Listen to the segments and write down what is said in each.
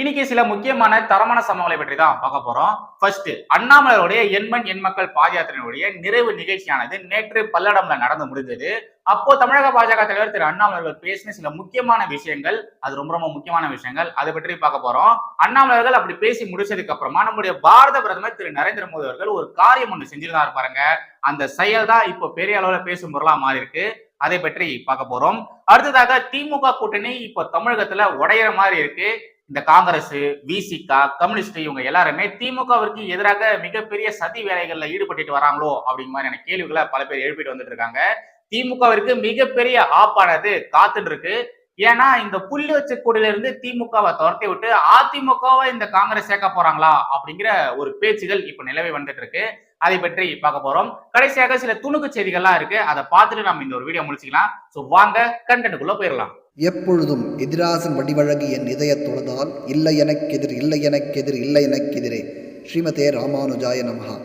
இன்னைக்கு சில முக்கியமான தரமான சம்பவங்களை பற்றி தான் பார்க்க போறோம் ஃபர்ஸ்ட் அண்ணாமலையுடைய எண்மண் எண் மக்கள் பாதயாத்திரையினுடைய நிறைவு நிகழ்ச்சியானது நேற்று பல்லடம்ல நடந்து முடிந்தது. அப்போ தமிழக பாஜக தலைவர் திரு அண்ணாமலர்கள் பேசின சில முக்கியமான விஷயங்கள் அது ரொம்ப ரொம்ப முக்கியமான விஷயங்கள் அதை பற்றி பார்க்க போறோம். அண்ணாமலைகள் அப்படி பேசி முடிச்சதுக்கு அப்புறமா நம்முடைய பாரத பிரதமர் திரு நரேந்திர மோடி அவர்கள் ஒரு காரியம் ஒன்று செஞ்சிருந்தாரு பாருங்க. அந்த செயல் தான் இப்போ பெரிய அளவுல பேசும் பொருளா மாறி இருக்கு. அதை பற்றி பார்க்க போறோம். அடுத்ததாக திமுக கூட்டணி இப்போ தமிழகத்துல உடையிற மாதிரி இருக்கு. இந்த காங்கிரஸ் விசிகா கம்யூனிஸ்ட் இவங்க எல்லாருமே திமுகவிற்கு எதிராக மிகப்பெரிய சதி வேலைகள்ல ஈடுபட்டு வராங்களோ அப்படிங்கிற மாதிரியான கேள்விகளை பல பேர் எழுப்பிட்டு வந்துட்டு இருக்காங்க திமுகவிற்கு மிகப்பெரிய ஆப்பானது காத்துட்டு இருக்கு ஏன்னா இந்த புள்ளி வச்ச கூடையில இருந்து திமுகவை துரத்தி விட்டு அதிமுகவை இந்த காங்கிரஸ் சேர்க்க போறாங்களா அப்படிங்கிற ஒரு பேச்சுகள் இப்ப நிலவை வந்துட்டு இருக்கு அதை பற்றி பார்க்க போறோம். கடைசியாக சில துணுக்கு செய்திகள்லாம் இருக்கு. அதை பார்த்துட்டு நம்ம இந்த ஒரு வீடியோ முடிச்சுக்கலாம். சோ வாங்க கண்டென்ட்டுக்குள்ள போயிடலாம். எப்பொழுதும் எதிராசன் வடிவழகு என் இதய தொழுதால் இல்லை எனக்கெதிர் இல்லை எனக்கெதிர் இல்லை எனக்கெதிரே. ஸ்ரீமதே ராமானுஜாய நமகா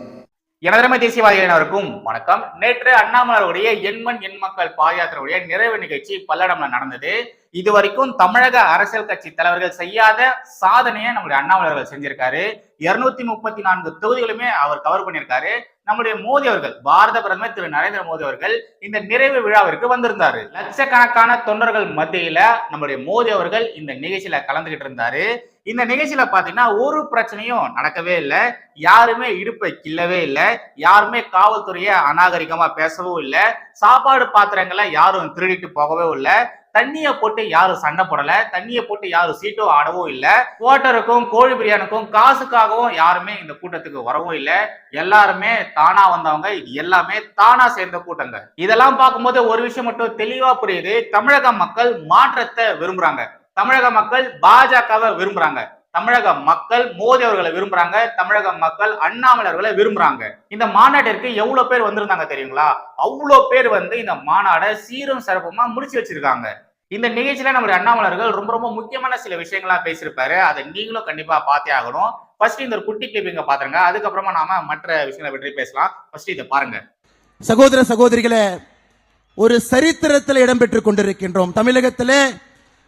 எனதரமை தேசியவாதிகளினருக்கும் வணக்கம். நேற்று அண்ணாமலருடைய எண்மண் எண் மக்கள் பாதயாத்திரையுடைய நிறைவு நிகழ்ச்சி பல்லடம்ல நடந்தது. இது வரைக்கும் தமிழக அரசியல் கட்சி தலைவர்கள் செய்யாத சாதனையை நம்முடைய அண்ணாமலர்கள் செஞ்சிருக்காரு. இருநூத்தி முப்பத்தி நான்கு தொகுதிகளுமே அவர் கவர் பண்ணியிருக்காரு. நம்முடைய மோடி அவர்கள் பாரத பிரதமர் திரு நரேந்திர மோடி அவர்கள் இந்த நிறைவு விழாவிற்கு வந்திருந்தாரு. லட்சக்கணக்கான தொண்டர்கள் மத்தியில நம்முடைய மோடி அவர்கள் இந்த நிகழ்ச்சியில கலந்துகிட்டு இருந்தாரு. இந்த நிகழ்ச்சியில பாத்தீங்கன்னா ஒரு பிரச்சனையும் நடக்கவே இல்லை. யாருமே இடுப்பை கிள்ளவே இல்லை. யாருமே காவல்துறையை அநாகரிகமா பேசவும் இல்லை. சாப்பாடு பாத்திரங்களை யாரும் திருடிட்டு போகவே இல்லை. தண்ணியை போட்டு யாரும் சண்டை போடல. தண்ணியை போட்டு யாரும் சீட்டோ ஆடவும் இல்ல. ஓட்டருக்கும் கோழி பிரியாணிக்கும் காசுக்காகவும் யாருமே இந்த கூட்டத்துக்கு வரவும் இல்ல. எல்லாருமே தானா வந்தவங்க. இது எல்லாமே தானா சேர்ந்த கூட்டங்க. இதெல்லாம் பார்க்கும்போது ஒரு விஷயம் மட்டும் தெளிவா புரியுது. தமிழக மக்கள் மாற்றத்தை விரும்புறாங்க. தமிழக மக்கள் பாஜகவை விரும்புறாங்க. தமிழக மக்கள் மோடி அவர்களை விரும்புறாங்க. தமிழக மக்கள் அண்ணாமலர்களை விரும்புறாங்க. இந்த மாநாட்டிற்கு எவ்வளவு பேர் வந்திருந்தாங்க தெரியுங்களா? அவ்வளோ பேர் வந்து இந்த மாநாடை சீரும் சிறப்புமா முடிச்சு வச்சிருக்காங்க. இந்த நிகழ்ச்சியில நம்மளுடைய அண்ணாமலர்கள் ரொம்ப ரொம்ப முக்கியமான சில விஷயங்களா பேசியிருப்பாரு. அதை நீங்களும் கண்டிப்பா பார்த்தே ஆகணும். ஃபர்ஸ்ட் இந்த ஒரு குட்டி கிளிப்பிங்க பாத்துருங்க. அதுக்கப்புறமா நாம மற்ற விஷயங்களை பற்றி பேசலாம். ஃபர்ஸ்ட் இதை பாருங்க. சகோதர சகோதரிகளே ஒரு சரித்திரத்தில் இடம்பெற்றுக் கொண்டிருக்கின்றோம். தமிழகத்திலே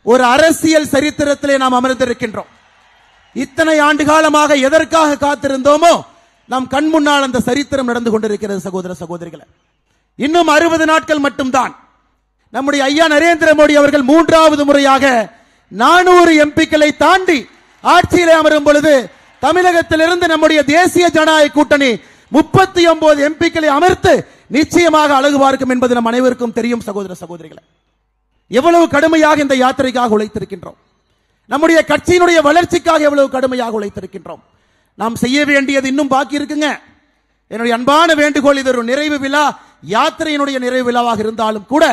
ஒரு அரசியல் சரித்திரத்திலே நாம் அமர்ந்திருக்கின்றோம். இத்தனை ஆண்டு காலமாக எதற்காக காத்திருந்தோமோ நம் கண் முன்னால் அந்த சரித்திரம் நடந்து கொண்டிருக்கிறது சகோதர சகோதரிகளை. இன்னும் அறுபது நாட்கள் மட்டும்தான். நம்முடைய ஐயா நரேந்திர மோடி அவர்கள் மூன்றாவது முறையாக நானூறு எம்பிக்களை தாண்டி ஆட்சியிலே அமரும் பொழுது தமிழகத்திலிருந்து நம்முடைய தேசிய ஜனநாயக கூட்டணி முப்பத்தி ஒன்பது எம்பிக்களை அமர்த்து நிச்சயமாக அழகு பார்க்கும் என்பது நம் அனைவருக்கும் தெரியும் சகோதர சகோதரிகளை. எவ்வளவு கடுமையாக இந்த யாத்திரைக்காக உழைத்திருக்கின்றோம். நம்முடைய கட்சியினுடைய வளர்ச்சிக்காக எவ்வளவு கடுமையாக உழைத்திருக்கின்றோம். நாம் செய்ய வேண்டியது இன்னும் பாக்கி இருக்குங்க. என்னுடைய அன்பான வேண்டுகோள் இது ஒரு நிறைவு விழா. யாத்திரையினுடைய நிறைவு விழாவாக இருந்தாலும் கூட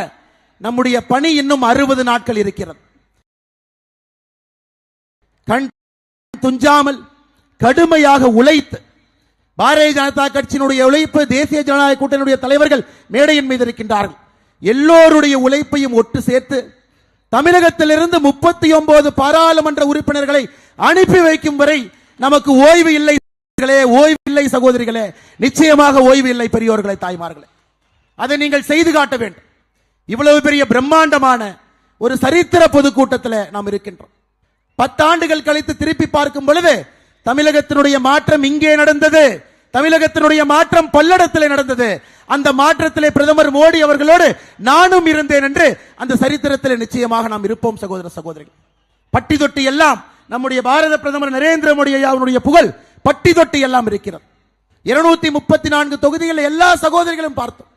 நம்முடைய பணி இன்னும் அறுபது நாட்கள் இருக்கிறது. கண் துஞ்சாமல் கடுமையாக உழைத்து பாரதிய ஜனதா கட்சியினுடைய உழைப்பு தேசிய ஜனநாயக கூட்டணியுடைய தலைவர்கள் மேடையின் மீது இருக்கின்றார்கள். எல்லோருடைய உழைப்பையும் ஒட்டு சேர்த்து தமிழகத்திலிருந்து முப்பத்தி ஒன்பது பாராளுமன்ற உறுப்பினர்களை அனுப்பி வைக்கும் வரை நமக்கு ஓய்வு இல்லை ஓய்வு இல்லை சகோதரிகளே. நிச்சயமாக ஓய்வு இல்லை பெரியோர்களே தாய்மார்களே. அதை நீங்கள் செய்து காட்ட வேண்டும். இவ்வளவு பெரிய பிரம்மாண்டமான ஒரு சரித்திர பொதுக்கூட்டத்தில் நாம் இருக்கின்றோம். பத்தாண்டுகள் கழித்து திருப்பி பார்க்கும் பொழுது தமிழகத்தினுடைய மாற்றம் இங்கே நடந்தது. தமிழகத்தினுடைய மாற்றம் பல்லடத்திலே நடந்தது. அந்த மாற்றத்திலே பிரதமர் மோடி அவர்களோடு நானும் இருந்தேன் என்று அந்த சரித்திரத்திலே நிச்சயமாக நாம் இருப்போம் சகோதர சகோதரிகள். பட்டி தொட்டி எல்லாம் நம்முடைய பாரத பிரதமர் நரேந்திர மோடி அவனுடைய புகழ் பட்டி தொட்டி எல்லாம் இருக்கிறது. இருநூத்தி முப்பத்தி நான்கு தொகுதிகளில் எல்லா சகோதரிகளும் பார்த்தோம்.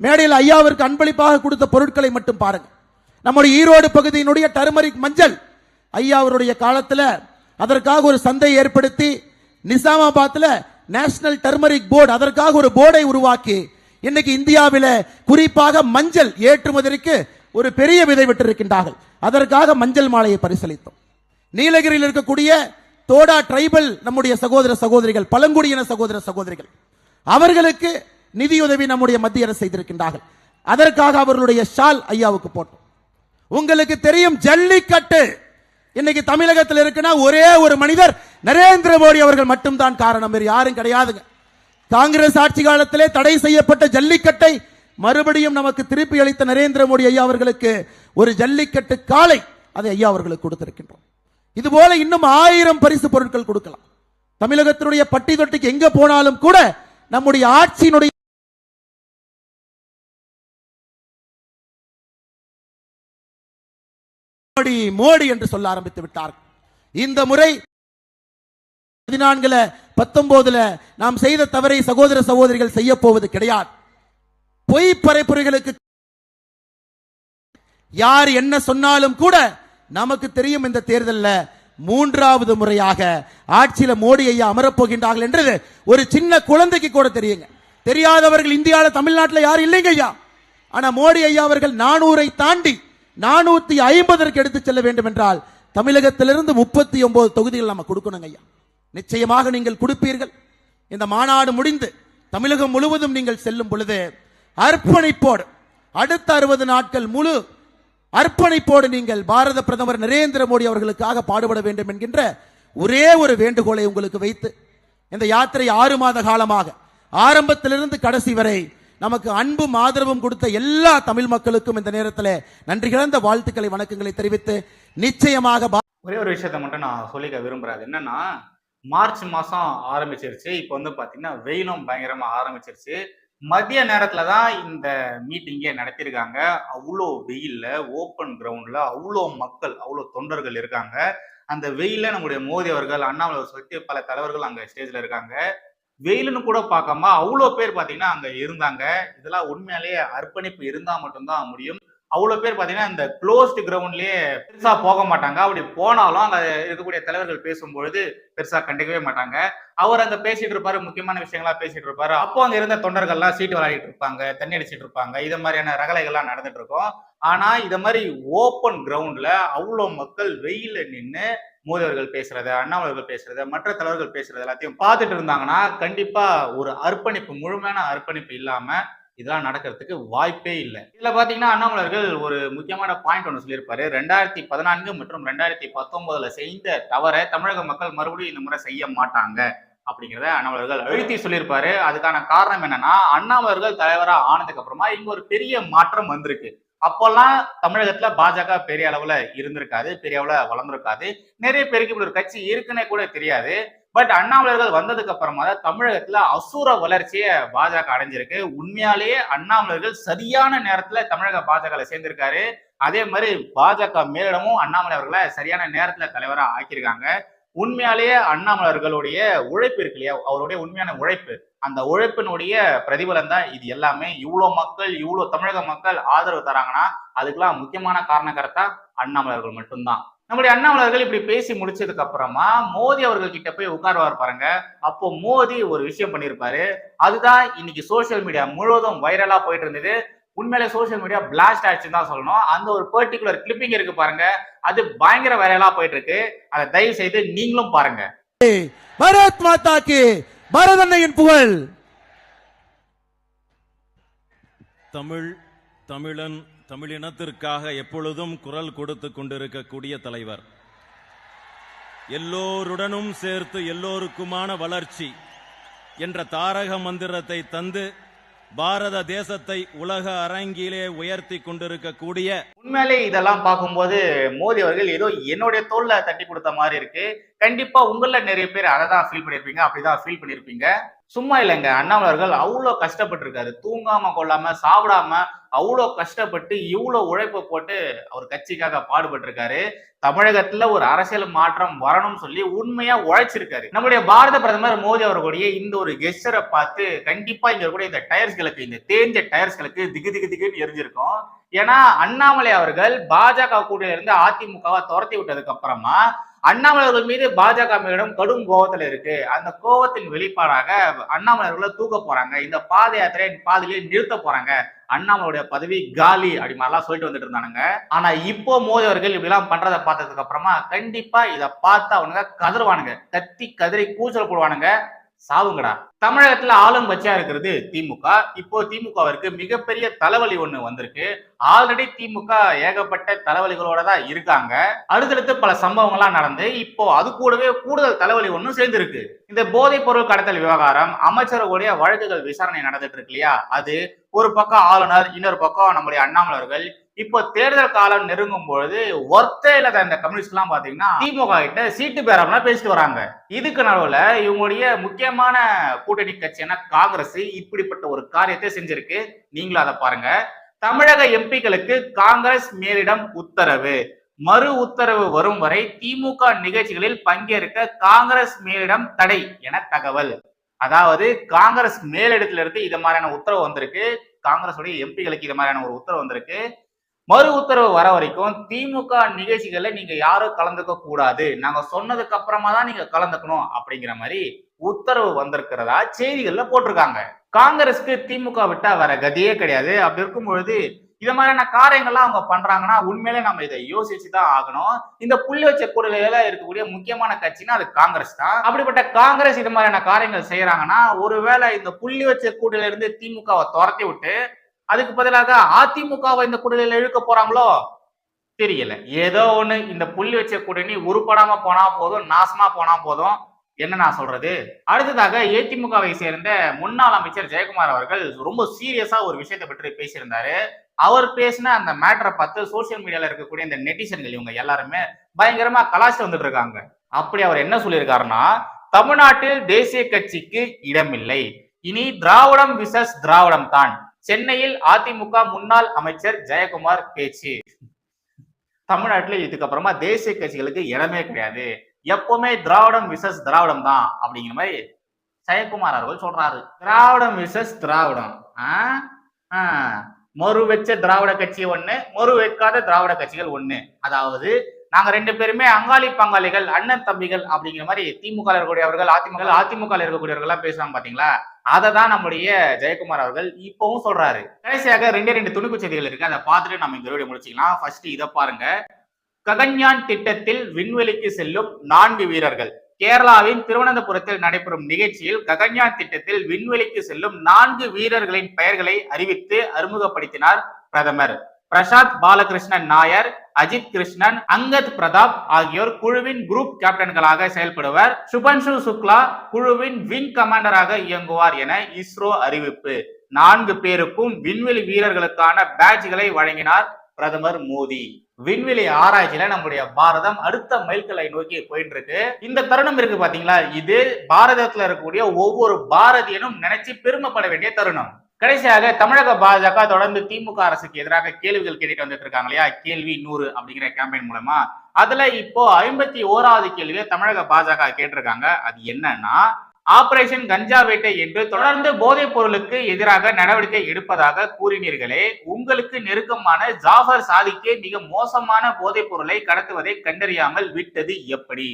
மேடையில் ஐயாவிற்கு அன்பளிப்பாக கொடுத்த பொருட்களை மட்டும் பாருங்க நம்முடைய ஈரோடு பகுதியினுடைய டர்மரிக் மஞ்சள் ஐயா அவருடைய காலத்தில் அதற்காக ஒரு சந்தை ஏற்படுத்தி நிசாமாபாத்தில் நேஷனல் டர்மரிக் போர்டு அதற்காக ஒரு போர்டை உருவாக்கி இன்னைக்கு இந்தியாவில் குறிப்பாக மஞ்சள் ஏற்றுமதிக்கு ஒரு பெரிய விதை விட்டிருக்கின்றார்கள். அதற்காக மஞ்சள் மாலையை பரிசளித்தோம். நீலகிரியில் இருக்கக்கூடிய தோடா ட்ரைபல் நம்முடைய சகோதர சகோதரிகள் பழங்குடியின சகோதர சகோதரிகள் அவர்களுக்கு நிதியுதவி நம்முடைய மத்திய அரசு செய்திருக்கின்றார்கள். அதற்காக அவர்களுடைய ஷால் ஐயாவுக்கு போட்டோம். உங்களுக்கு தெரியும் ஜல்லிக்கட்டு. இன்னைக்கு தமிழகத்தில் இருக்குன்னா ஒரே ஒரு மனிதர் நரேந்திர மோடி அவர்கள் மட்டும்தான் காரணம். வேறு யாரும் கிடையாதுங்க. காங்கிரஸ் ஆட்சி காலத்திலே தடை செய்யப்பட்ட ஜல்லிக்கட்டை மறுபடியும் நமக்கு திருப்பி அளித்த நரேந்திர மோடி ஐயா அவர்களுக்கு ஒரு ஜல்லிக்கட்டு காலை அதை ஐயா அவர்களுக்கு கொடுத்திருக்கின்றோம். இது போல இன்னும் ஆயிரம் பரிசு பொருட்கள் கொடுக்கலாம். தமிழகத்தினுடைய பட்டி தொட்டிக்கு எங்க போனாலும் கூட நம்முடைய ஆட்சியினுடைய மோடி மோடி என்று சொல்ல ஆரம்பித்து விட்டார். இந்த முறை பதினான்குல பத்தொன்பதுல நாம் செய்த தவறை சகோதர சகோதரிகள் செய்ய போவது கிடையாது. பொய் பரப்புரைகளுக்கு யார் என்ன சொன்னாலும் கூட நமக்கு தெரியும் இந்த தேர்தல்ல மூன்றாவது முறையாக ஆட்சியில மோடி ஐயா அமரப்போகின்றார்கள் என்றது ஒரு சின்ன குழந்தைக்கு கூட தெரியுங்க. தெரியாதவர்கள் இந்தியாவில் தமிழ்நாட்டில் யாரும் இல்லைங்க ஐயா. ஆனா மோடி ஐயா அவர்கள் நானூரை தாண்டி நானூத்தி ஐம்பதற்கு எடுத்து செல்ல வேண்டும் என்றால் தமிழகத்திலிருந்து முப்பத்தி ஒன்பது தொகுதிகள் நம்ம கொடுக்கணுங்க ஐயா. நிச்சயமாக நீங்கள் கொடுப்பீர்கள். இந்த மாநாடு முடிந்து தமிழகம் முழுவதும் நீங்கள் செல்லும் பொழுது அர்ப்பணிப்போடு அடுத்த அறுபது நாட்கள் முழு அர்ப்பணிப்போடு நீங்கள் பாரத பிரதமர் நரேந்திர மோடி அவர்களுக்காக பாடுபட வேண்டும் என்கின்ற ஒரே ஒரு வேண்டுகோளை உங்களுக்கு வைத்து இந்த யாத்திரை ஆறு மாத காலமாக ஆரம்பத்திலிருந்து கடைசி வரை நமக்கு அன்பும் ஆதரவும் கொடுத்த எல்லா தமிழ் மக்களுக்கும் இந்த நேரத்தில் நன்றி கிழந்த வாழ்த்துக்களை வணக்கங்களை தெரிவித்து நிச்சயமாக ஒரே ஒரு விஷயத்த மட்டும் நான் சொல்லிக்க விரும்புறது என்னன்னா மார்ச் மாசம் ஆரம்பிச்சிருச்சு. இப்போ வந்து பாத்தீங்கன்னா வெயிலும் பயங்கரமா ஆரம்பிச்சிருச்சு. மதிய நேரத்துல தான் இந்த மீட்டிங்கே நடத்தியிருக்காங்க அவ்வளோ வெயில்ல ஓப்பன் கிரவுண்ட்ல அவ்வளோ மக்கள் அவ்வளோ தொண்டர்கள் இருக்காங்க. அந்த வெயில நம்முடைய மோடி அவர்கள் அண்ணாமலை சொல்லிட்டு பல தலைவர்கள் அங்க ஸ்டேஜ்ல இருக்காங்க. வெயிலுன்னு கூட பார்க்காம அவ்வளோ பேர் பார்த்தீங்கன்னா அங்கே இருந்தாங்க. இதெல்லாம் உண்மையாலேயே அர்ப்பணிப்பு இருந்தால் மட்டும்தான் முடியும். அவ்வளோ பேர் பார்த்தீங்கன்னா இந்த க்ளோஸ்டு கிரவுண்ட்லேயே பெருசாக போக மாட்டாங்க. அப்படி போனாலும் அங்கே இருக்கக்கூடிய தலைவர்கள் பேசும்பொழுது பெருசாக கண்டுக்கவே மாட்டாங்க. அவர் அங்கே பேசிட்டு இருப்பாரு முக்கியமான விஷயங்களா பேசிட்டு இருப்பாரு. அப்போ அங்கே இருந்த தொண்டர்கள்லாம் சீட்டு விளையாடிட்டு இருப்பாங்க தண்ணி அடிச்சிட்டு இருப்பாங்க. இது மாதிரியான ரகலைகள்லாம் நடந்துட்டு இருக்கும். ஆனால் இதை மாதிரி ஓப்பன் கிரவுண்டில் அவ்வளோ மக்கள் வெயிலில் நின்று மோடி அவர்கள் பேசுறத அண்ணாமலர்கள் பேசுறத மற்ற தலைவர்கள் பேசுறது எல்லாத்தையும் பார்த்துட்டு இருந்தாங்கன்னா கண்டிப்பா ஒரு அர்ப்பணிப்பு முழுமையான அர்ப்பணிப்பு இல்லாம இதெல்லாம் நடக்கிறதுக்கு வாய்ப்பே இல்லை. இதில் பார்த்தீங்கன்னா அண்ணாமலர்கள் ஒரு முக்கியமான பாயிண்ட் ஒன்று சொல்லியிருப்பாரு. ரெண்டாயிரத்தி பதினான்கு மற்றும் ரெண்டாயிரத்தி பத்தொன்பதுல செய்த தவறை தமிழக மக்கள் மறுபடியும் இந்த முறை செய்ய மாட்டாங்க அப்படிங்கிறத அண்ணாமலர்கள் அழுத்தி சொல்லியிருப்பாரு. அதுக்கான காரணம் என்னன்னா அண்ணாமலர்கள் தலைவராக ஆனதுக்கு அப்புறமா இங்க ஒரு பெரிய மாற்றம் வந்திருக்கு. அப்போல்லாம் தமிழகத்துல பாஜக பெரிய அளவுல இருந்திருக்காது பெரிய அளவுல வளர்ந்திருக்காது. நிறைய பேருக்கு இப்படி ஒரு கட்சி இருக்குன்னே கூட தெரியாது. பட் அண்ணாமலர்கள் வந்ததுக்கு அப்புறமா தான் தமிழகத்துல அசுர வளர்ச்சியை பாஜக அடைஞ்சிருக்கு. உண்மையாலேயே அண்ணாமலர்கள் சரியான நேரத்துல தமிழக பாஜக சேர்ந்திருக்காரு. அதே மாதிரி பாஜக மேலிடமும் அண்ணாமலை அவர்களை சரியான நேரத்துல தலைவரா ஆக்கியிருக்காங்க. உண்மையாலேயே அண்ணாமலர்களுடைய உழைப்பு இருக்கு இல்லையா? அவருடைய உண்மையான உழைப்பு. அந்த உழைப்பினுடைய பிரதிபலன் தான் இது எல்லாமே. இவ்வளோ மக்கள் இவ்வளோ தமிழக மக்கள் ஆதரவு தராங்கன்னா அதுக்கெல்லாம் முக்கியமான காரணக்கர்த்தா அண்ணாமலர்கள் மட்டும்தான். நம்முடைய அண்ணாமலர்கள் இப்படி பேசி முடிச்சதுக்கு அப்புறமா மோடி அவர்கள் கிட்ட போய் உட்காருவார் பாருங்க. அப்போ மோடி ஒரு விஷயம் பண்ணியிருப்பாரு. அதுதான் இன்னைக்கு சோஷியல் மீடியா முழுவதும் வைரலா போயிட்டு இருந்தது. உண்மையிலே சோஷியல் மீடியா பிளாஸ்ட் ஆச்சுன்னு தான் சொல்லணும். அந்த ஒரு பர்டிகுலர் கிளிப்பிங் இருக்கு பாருங்க. அது பயங்கர வைரலா போயிட்டு இருக்கு அதை தயவு செய்து நீங்களும் பாருங்க. பாரத் மாதா கி பாரத் அன்னையின் புகழ். தமிழ் தமிழன் தமிழினத்திற்காக எப்பொழுதும் குரல் கொடுத்து கொண்டிருக்கக்கூடிய தலைவர். எல்லோருடனும் சேர்த்து எல்லோருக்குமான வளர்ச்சி என்ற தாரக மந்திரத்தை தந்து பாரத தேசத்தை உலக அரங்கிலே உயர்த்தி கொண்டிருக்கக்கூடிய உண்மையிலே இதெல்லாம் பார்க்கும்போது மோடி அவர்கள் ஏதோ என்னுடைய தோல்ல தட்டி கொடுத்த மாதிரி இருக்கு. கண்டிப்பா உங்கள நிறைய பேர் அதை தான் ஃபீல் பண்ணிருப்பீங்க அப்படிதான் ஃபீல் பண்ணிருப்பீங்க. சும்மா இல்லைங்க. அண்ணாமலர்கள் அவ்வளோ கஷ்டப்பட்டிருக்காரு. தூங்காம கொள்ளாம சாப்பிடாம அவ்வளோ கஷ்டப்பட்டு இவ்வளோ உழைப்பை போட்டு அவர் கட்சிக்காக பாடுபட்டிருக்காரு. தமிழகத்துல ஒரு அரசியல் மாற்றம் வரணும்னு சொல்லி உண்மையா உழைச்சிருக்காரு. நம்முடைய பாரத பிரதமர் மோடி அவர்களுடைய இந்த ஒரு கெஸ்டரை பார்த்து கண்டிப்பா இங்க கூட இந்த டயர்ஸ்களுக்கு இந்த தேஞ்ச டயர்ஸ்களுக்கு திகு திகு திகுன்னு எரிஞ்சிருக்கும். ஏன்னா அண்ணாமலை அவர்கள் பாஜக கூட்டிலிருந்து இருந்து அதிமுகவை துரத்தி விட்டதுக்கு அப்புறமா அண்ணாமலை அவர்கள் மீது பாஜக மேலிடம் கடும் கோபத்தில் இருக்கு. அந்த கோபத்தின் வெளிப்பாடாக அண்ணாமலை அவர்களை தூக்க போறாங்க. இந்த பாத யாத்திரையை பாதையிலே நிறுத்த போறாங்க. அண்ணாமலையுடைய பதவி காலி அப்படி மாதிரிலாம் சொல்லிட்டு வந்துட்டு இருந்தானுங்க. ஆனா இப்போ மோதி அவர்கள் இப்படி எல்லாம் பண்றதை பார்த்ததுக்கு அப்புறமா கண்டிப்பா இதை பார்த்து அவனுங்க கதறுவானுங்க. கத்தி கதறி கூச்சல் போடுவானுங்க. சாவுங்கடா. தமிழகத்துல ஆளும் கட்சியா இருக்கிறது திமுக. இப்போ திமுகவிற்கு மிகப்பெரிய தலைவலி ஒண்ணு வந்திருக்கு. ஆல்ரெடி திமுக ஏகப்பட்ட தலைவலிகளோட தான் இருக்காங்க. அடுத்தடுத்து பல சம்பவங்கள்லாம் நடந்து இப்போ அது கூடவே கூடுதல் தலைவலி ஒன்றும் சேர்ந்திருக்கு. இந்த போதைப் பொருள் கடத்தல் விவகாரம் அமைச்சர்களுடைய வழக்குகள் விசாரணை நடந்துட்டு இருக்கு இல்லையா? அது ஒரு பக்கம் ஆளுநர் இன்னொரு பக்கம் நம்முடைய அண்ணாமலர்கள் இப்போ தேர்தல் காலம் நெருங்கும் பொழுது ஒர்த்தே இல்லாத இந்த கம்யூனிஸ்ட் எல்லாம் பாத்தீங்கன்னா திமுக கிட்ட சீட்டு பேரம்லாம் பேசிட்டு வராங்க. இதுக்கு நடுவுல இவங்களுடைய முக்கியமான கூட்டணி கட்சியான காங்கிரஸ். இப்படிப்பட்ட ஒரு காரியத்தை செஞ்சிருக்கு. நீங்களும் அதை பாருங்க. தமிழக எம்பிக்களுக்கு காங்கிரஸ் மேலிடம் உத்தரவு. மறு உத்தரவு வரும் வரை திமுக நிகழ்ச்சிகளில் பங்கேற்க காங்கிரஸ் மேலிடம் தடை என தகவல். அதாவது காங்கிரஸ் மேலிடத்திலிருந்து இது மாதிரியான உத்தரவு வந்திருக்கு. காங்கிரஸ் உடைய எம்பிகளுக்கு இது மாதிரியான ஒரு உத்தரவு வந்திருக்கு. மறு உத்தரவு வர வரைக்கும் திமுக நிகழ்ச்சிகளை நீங்க யாரும் கலந்துக்க கூடாது. நாங்க சொன்னதுக்கு அப்புறமா தான் நீங்க கலந்துக்கணும் அப்படிங்கிற மாதிரி உத்தரவு வந்திருக்கிறதா செய்திகள்ல போட்டிருக்காங்க. காங்கிரஸ்க்கு திமுக விட்டா வேற கதியே கிடையாது. அப்படி இருக்கும் பொழுது இது மாதிரியான காரியங்கள்லாம் அவங்க பண்றாங்கன்னா உண்மையிலே நம்ம இதை யோசிச்சு தான் ஆகணும். இந்த புள்ளி வச்ச கூடல இருக்கக்கூடிய முக்கியமான கட்சினா அது காங்கிரஸ் தான். அப்படிப்பட்ட காங்கிரஸ் இது மாதிரியான காரியங்கள் செய்யறாங்கன்னா ஒருவேளை இந்த புள்ளி வச்ச கூடல இருந்து திமுகவை துரத்தி விட்டு அதுக்கு பதிலாக அதிமுகவை இந்த கூட்டணியில இழுக்க போறாங்களோ? தெரியல. ஏதோ ஒண்ணு இந்த புள்ளி வச்ச கூட்டணி உருப்படாம போனா போதும் நாசமா போனா போதும். என்ன நான் சொல்றது? அடுத்ததாக ஏதிமுகவை சேர்ந்த முன்னாள் அமைச்சர் ஜெயக்குமார் அவர்கள் ரொம்ப சீரியஸா ஒரு விஷயத்தை பற்றி பேசியிருந்தாரு. அவர் பேசின அந்த மேட்டரை பார்த்து சோசியல் மீடியால இருக்கக்கூடிய இந்த நெட்டிசன்கள் இவங்க எல்லாருமே பயங்கரமா கலாச்சி வந்துட்டு இருக்காங்க. அப்படி அவர் என்ன சொல்லியிருக்காருன்னா தமிழ்நாட்டில் தேசிய கட்சிக்கு இடமில்லை. இனி திராவிடம் விசஸ் திராவிடம் தான் சென்னையில் அதிமுக முன்னாள் அமைச்சர் ஜெயக்குமார் பேச்சு. தமிழ்நாட்டுல இதுக்கப்புறமா தேசிய கட்சிகளுக்கு இடமே கிடையாது. எப்பவுமே திராவிடம் விசஸ் திராவிடம் தான் அப்படிங்கிற மாதிரி ஜெயக்குமார் அவர்கள் சொல்றாரு. திராவிடம் விசஸ் திராவிடம். ஆஹ் ஆஹ் மறு வச்ச திராவிட கட்சி ஒண்ணு மறு வைக்காத திராவிட கட்சிகள் ஒண்ணு. அதாவது நாங்க ரெண்டு பேருமே அங்காளி பங்காளிகள் அண்ணன் தம்பிகள் அப்படிங்கிற மாதிரி திமுக இருக்கக்கூடியவர்கள் அதிமுக அதிமுக இருக்கக்கூடியவர்கள்லாம் பேசுறாங்க பாத்தீங்களா? அதை தான் நம்முடைய ஜெயக்குமார் அவர்கள் இப்பவும் சொல்றாரு. கடைசியாக ரெண்டே ரெண்டு துணுக்கு செய்திகள் இருக்கு. அதை பார்த்துட்டு நம்ம இந்த வீடியோ முடிச்சுக்கலாம். ஃபர்ஸ்ட் இதை பாருங்க. ககன்யான் திட்டத்தில் விண்வெளிக்கு செல்லும் நான்கு வீரர்கள். கேரளாவின் திருவனந்தபுரத்தில் நடைபெறும் நிகழ்ச்சியில் ககன்யான் திட்டத்தில் விண்வெளிக்கு செல்லும் நான்கு வீரர்களின் பெயர்களை அறிவித்து அறிமுகப்படுத்தினார் பிரதமர். பிரசாத் பாலகிருஷ்ணன் நாயர் அஜித் கிருஷ்ணன் அங்கத் பிரதாப் ஆகியோர் குழுவின் குரூப் கேப்டன்களாக செயல்படுவர். சுபன்ஷு சுக்லா குழுவின் விங் கமாண்டராக இயங்குவார் என இஸ்ரோ அறிவிப்பு. நான்கு பேருக்கும் விண்வெளி வீரர்களுக்கான பேட்ஜ்களை வழங்கினார் பிரதமர் மோடி. விண்வெளி ஆராய்ச்சியில நம்முடைய பாரதம் அடுத்த மைல்கலை நோக்கி போயிட்டு இருக்கு இந்த தருணம் இருக்கு பாத்தீங்களா? இது பாரதத்துல இருக்கக்கூடிய ஒவ்வொரு பாரதியனும் நினைச்சு பெருமைப்பட வேண்டிய தருணம். கடைசியாக தமிழக பாஜக தொடர்ந்து திமுக அரசுக்கு எதிராக கேள்விகள் கேட்டுட்டு வந்துட்டு இருக்காங்க இல்லையா? கேள்வி நூறு அப்படிங்கிற கேம்பெயின் மூலமா. அதுல இப்போ ஐம்பத்தி ஓராவது கேள்வியை தமிழக பாஜக கேட்டிருக்காங்க. அது என்னன்னா ஆபரேஷன் கஞ்சா வேட்டை என்று தொடர்ந்து போதைப் பொருளுக்கு எதிராக நடவடிக்கை எடுப்பதாக கூறினீர்களே உங்களுக்கு நெருக்கமான ஜாஃபர் சாதிக்கே மிக மோசமான போதைப் பொருளை கடத்துவதை கண்டறியாமல் விட்டது எப்படி?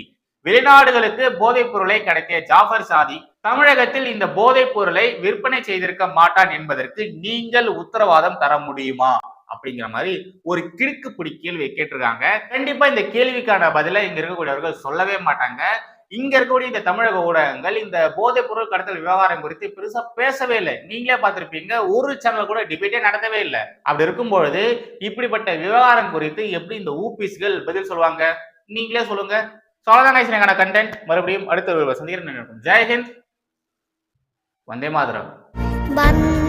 வெளிநாடுகளுக்கு போதைப் பொருளை கடத்திய ஜாஃபர் சாதி தமிழகத்தில் இந்த போதைப் பொருளை விற்பனை செய்திருக்க மாட்டான் என்பதற்கு நீங்கள் உத்தரவாதம் தர முடியுமா? அப்படிங்கிற மாதிரி ஒரு கிடுக்கு பிடி கேள்வியை கேட்டிருக்காங்க. கண்டிப்பா இந்த கேள்விக்கான பதிலை இங்க இருக்கக்கூடியவர்கள் சொல்லவே மாட்டாங்க. இங்க இருக்கக்கூடிய இந்த தமிழக ஊடகங்கள் இந்த போதைப் பொருள் கடத்தல் விவகாரம் குறித்து பெருசா பேசவே இல்லை. நீங்களே பார்த்திருப்பீங்க ஒரு சேனல் கூட டிபேட்டே நடத்தவே இல்லை. அப்படி இருக்கும் பொழுது இப்படிப்பட்ட விவகாரம் குறித்து எப்படி இந்த ஊபிஸ்கள் பதில் சொல்லுவாங்க? நீங்களே சொல்லுங்க. சோழதான கண்டென்ட் மறுபடியும் அடுத்த ஒரு சந்திக்கிறேன். ஜெயஹிந்த் வந்தே மாதரம். வந்தே